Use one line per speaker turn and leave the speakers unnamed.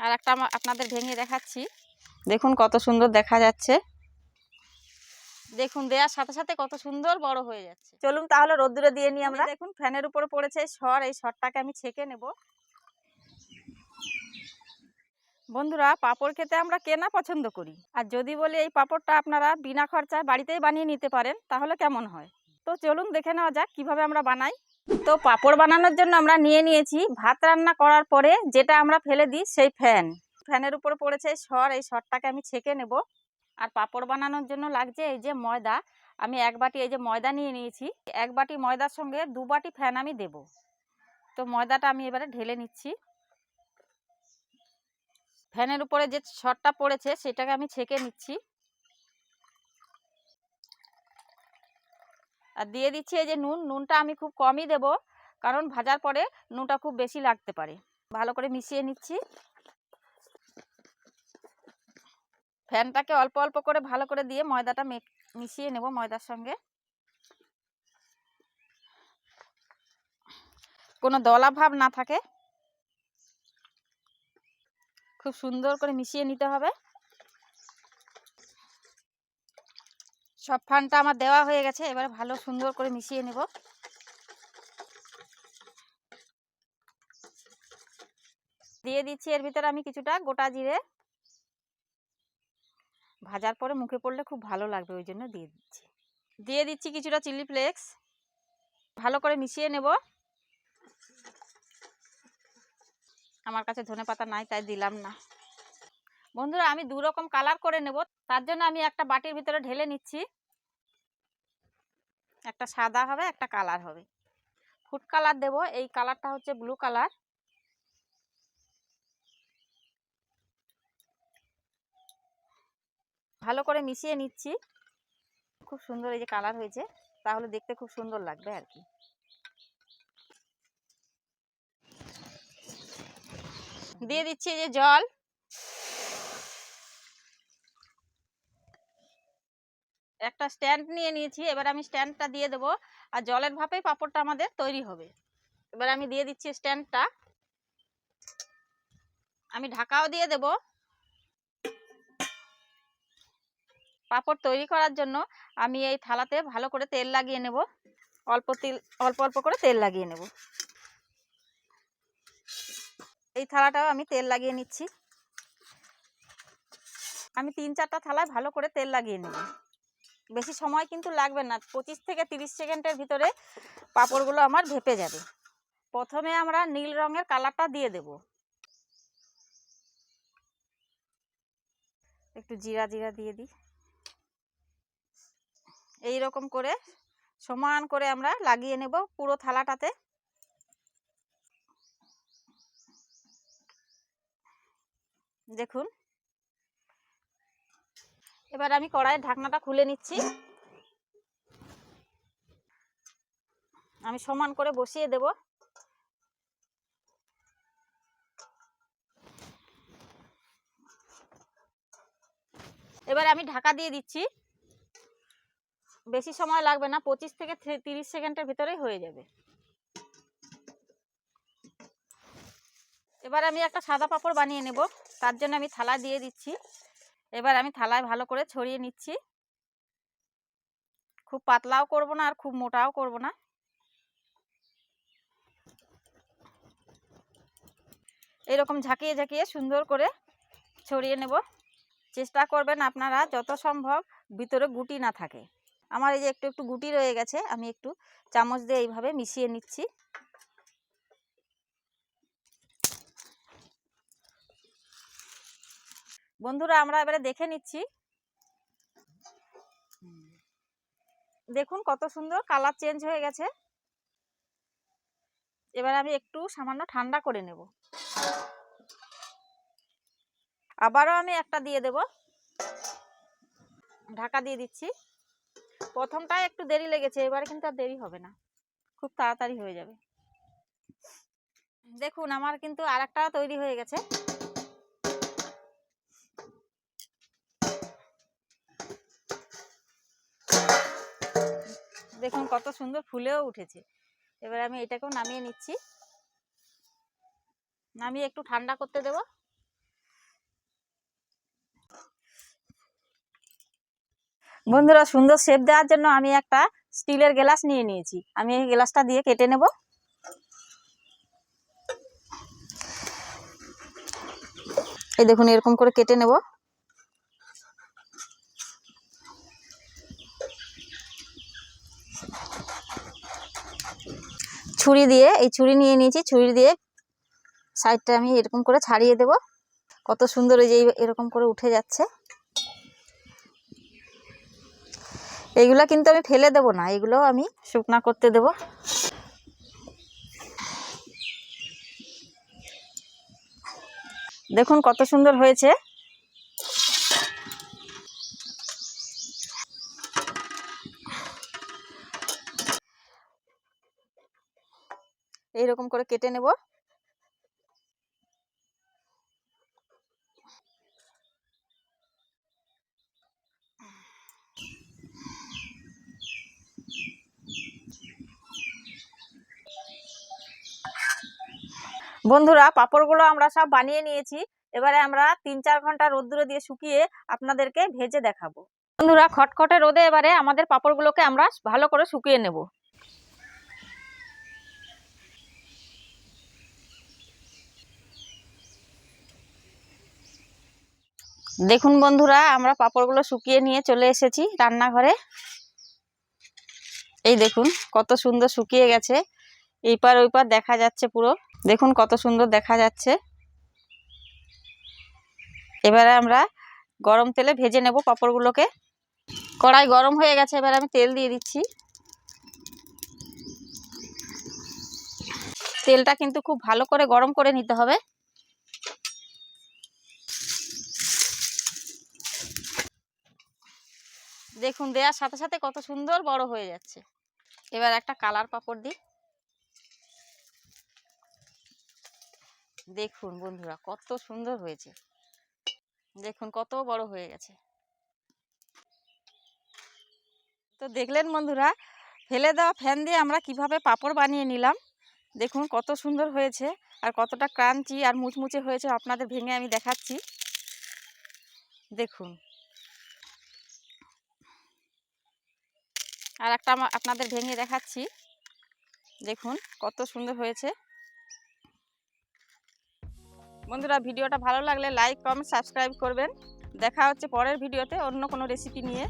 আর একটা আপনাদের ভেঙে দেখাচ্ছি। দেখুন কত সুন্দর দেখা যাচ্ছে। দেখুন দেওয়ার সাথে সাথে কত সুন্দর বড় হয়ে যাচ্ছে। চলুন তাহলে রোদ্দুরে দিয়ে নিই আমরা। দেখুন ফ্যানের উপরে পড়েছে এই সর এই সরটাকে আমি ছেঁকে নেব। বন্ধুরা পাপড় খেতে আমরা কেনা পছন্দ করি। আর যদি বলি এই পাপড়টা আপনারা বিনা খরচায় বাড়িতেই বানিয়ে নিতে পারেন তাহলে কেমন হয়? তো চলুন দেখে নেওয়া যাক কীভাবে আমরা বানাই। তো পাঁপড় বানানোর জন্য আমরা নিয়ে নিয়েছি। ভাত রান্না করার পরে যেটা আমরা ফেলে দিই সেই ফ্যান। ফ্যানের উপরে পড়েছে সর, এই সরটাকে আমি ছেঁকে নেব। আর পাঁপড় বানানোর জন্য লাগছে এই যে ময়দা। আমি এক বাটি এই যে ময়দা নিয়ে নিয়েছি। এক বাটি ময়দার সঙ্গে দু বাটি ফ্যান আমি দেব। তো ময়দাটা আমি এবারে ঢেলে নিচ্ছি। ফ্যানের উপরে যে সরটা পড়েছে সেটাকে আমি ছেঁকে নিচ্ছি। আর দিয়ে দিচ্ছি এই যে নুন, নুনটা আমি খুব কমই দেব, কারণ ভাজার পরে নুনটা খুব বেশি লাগতে পারে। ভালো করে মিশিয়ে নিচ্ছি। ফ্যানটাকে অল্প অল্প করে ভালো করে দিয়ে ময়দাটা মিশিয়ে নেব ময়দার সঙ্গে। কোনো দলা ভাব না থাকে। খুব সুন্দর করে মিশিয়ে নিতে হবে। সব ফানটা আমার দেওয়া হয়ে গেছে, এবারে ভালো সুন্দর করে মিশিয়ে নেব। দিয়ে দিচ্ছি এর ভিতরে আমি কিছুটা গোটা জিরে। ভাজার পরে মুখে পড়লে খুব ভালো লাগবে, ওই জন্য দিয়ে দিচ্ছি। দিয়ে দিচ্ছি কিছুটা চিলি ফ্লেক্স। ভালো করে মিশিয়ে নেব। আমার কাছে ধনে পাতা নাই, তাই দিলাম না। বন্ধুরা, আমি দু রকম কালার করে নেব, তার জন্য আমি একটা বাটির ভিতরে ঢেলে নিচ্ছি। একটা সাদা হবে, একটা কালার হবে। ফুড কালার দেব, এই কালারটা হচ্ছে ব্লু কালার। ভালো করে মিশিয়ে নিচ্ছি। খুব সুন্দর এই যে কালার হয়েছে, তাহলে দেখতে খুব সুন্দর লাগবে আর কি। দিয়ে দিচ্ছি যে জল। একটা স্ট্যান্ড নিয়ে নিয়েছি, এবার আমি স্ট্যান্ডটা দিয়ে দেবো। আর জলের ভাপেই পাঁপড়টা আমাদের তৈরি হবে। এবার আমি দিয়ে দিচ্ছি স্ট্যান্ডটা আমি ঢাকাও দিয়ে দেব। পাঁপড় তৈরি করার জন্য আমি এই থালাতে ভালো করে তেল লাগিয়ে নেব। অল্প তেল, অল্প অল্প করে তেল লাগিয়ে নেব। এই থালাটাও আমি তেল লাগিয়ে নিচ্ছি। আমি তিন চারটা থালায় ভালো করে তেল লাগিয়ে নেব। বেশি সময় কিন্তু লাগবে না। পঁচিশ থেকে তিরিশ সেকেন্ডের ভিতরে পাঁপড়গুলো আমার ভেপে যাবে। প্রথমে আমরা নীল রঙের কালারটা দিয়ে দেব। একটু জিরা জিরা দিয়ে দিই। এই রকম করে সমান করে আমরা লাগিয়ে নেব পুরো থালাটাতে। দেখুন এবার আমি কড়াইয়ের ঢাকনাটা খুলে নিচ্ছি। আমি সমান করে বসিয়ে দেব। এবার আমি ঢাকা দিয়ে দিচ্ছি। বেশি সময় লাগবে না, পঁচিশ থেকে তিরিশ সেকেন্ডের ভিতরেই হয়ে যাবে। এবার আমি একটা সাদা পাঁপড় বানিয়ে নেব। তার জন্য আমি থালা দিয়ে দিচ্ছি। এবার আমি থালায় ভালো করে ছড়িয়ে নিচ্ছি। খুব পাতলাও করব না আর খুব মোটাও করব না। এরকম ঝাঁকিয়ে ঝাঁকিয়ে সুন্দর করে ছড়িয়ে নেব। চেষ্টা করবেন আপনারা যত সম্ভব ভিতরে গুটি না থাকে। আমার এই যে একটু একটু গুটি রয়ে গেছে, আমি একটু চামচ দিয়ে এইভাবে মিশিয়ে নিচ্ছি। বন্ধুরা, আমরা এবারে দেখে নিচ্ছি। দেখুন কত সুন্দর কালার চেঞ্জ হয়ে গেছে। এবার আমি একটু সামান্য ঠান্ডা করে নেব। আবারও আমি একটা দিয়ে দেব। ঢাকা দিয়ে দিচ্ছি। প্রথমটায় একটু দেরি লেগেছে, এবারে কিন্তু আর দেরি হবে না। খুব তাড়াতাড়ি হয়ে যাবে। দেখুন, আমার কিন্তু আর তৈরি হয়ে গেছে। দেখুন কত সুন্দর ফুলেও উঠেছে। এবার আমি এটাকেও নামিয়ে নিচ্ছি। নামিয়ে একটু ঠান্ডা করতে দেব। বন্ধুরা, সুন্দর শেপ দেওয়ার জন্য আমি একটা স্টিলের গ্লাস নিয়ে নিয়েছি। আমি এই গ্লাসটা দিয়ে কেটে নেব। এই দেখুন, এরকম করে কেটে নেব। ছুরি দিয়ে, এই ছুরি নিয়ে নিয়েছি, ছুরি দিয়ে সাইডটা আমি এরকম করে ছাড়িয়ে দেব। কত সুন্দর এই যে এরকম করে উঠে যাচ্ছে। এইগুলা কিন্তু আমি ফেলে দেব না এগুলো আমি শুকনা করতে দেব। দেখুন কত সুন্দর হয়েছে। এইরকম করে কেটে নেব। বন্ধুরা, পাঁপড়গুলো আমরা সব বানিয়ে নিয়েছি। এবারে আমরা তিন চার ঘণ্টা রোদ্দুরে দিয়ে শুকিয়ে আপনাদেরকে ভেজে দেখাবো। বন্ধুরা, খটখটে রোদে এবারে আমাদের পাঁপড়গুলোকে আমরা ভালো করে শুকিয়ে নেব। দেখুন বন্ধুরা, আমরা পাঁপড়গুলো শুকিয়ে নিয়ে চলে এসেছি রান্নাঘরে। এই দেখুন, কত সুন্দর শুকিয়ে গেছে। এই পার ওই পার দেখা যাচ্ছে পুরো। দেখুন কত সুন্দর দেখা যাচ্ছে। এবারে আমরা গরম তেলে ভেজে নেব পাঁপড়গুলোকে। কড়াই গরম হয়ে গেছে, এবারে আমি তেল দিয়ে দিচ্ছি। তেলটা কিন্তু খুব ভালো করে গরম করে নিতে হবে। দেখুন দেওয়ার সাথে সাথে কত সুন্দর বড় হয়ে যাচ্ছে। এবার একটা কালার পাপড় দিই। দেখুন বন্ধুরা, কত সুন্দর হয়েছে। দেখুন, কত বড় হয়ে গেছে। তো দেখলেন বন্ধুরা, ফেলে দেওয়া ফ্যান দিয়ে আমরা কীভাবে পাপড় বানিয়ে নিলাম? দেখুন, কত সুন্দর হয়েছে আর কতটা ক্রাঞ্চি আর মুচমুচে হয়েছে আপনাদের ভেঙে আমি দেখাচ্ছি। দেখুন আর একটা আপনাদের ভেঙে দেখাচ্ছি। দেখুন, কত সুন্দর হয়েছে। বন্ধুরা, ভিডিওটা ভালো লাগলে লাইক, কমেন্ট, সাবস্ক্রাইব করবেন। দেখা হচ্ছে পরের ভিডিওতে অন্য কোনো রেসিপি নিয়ে।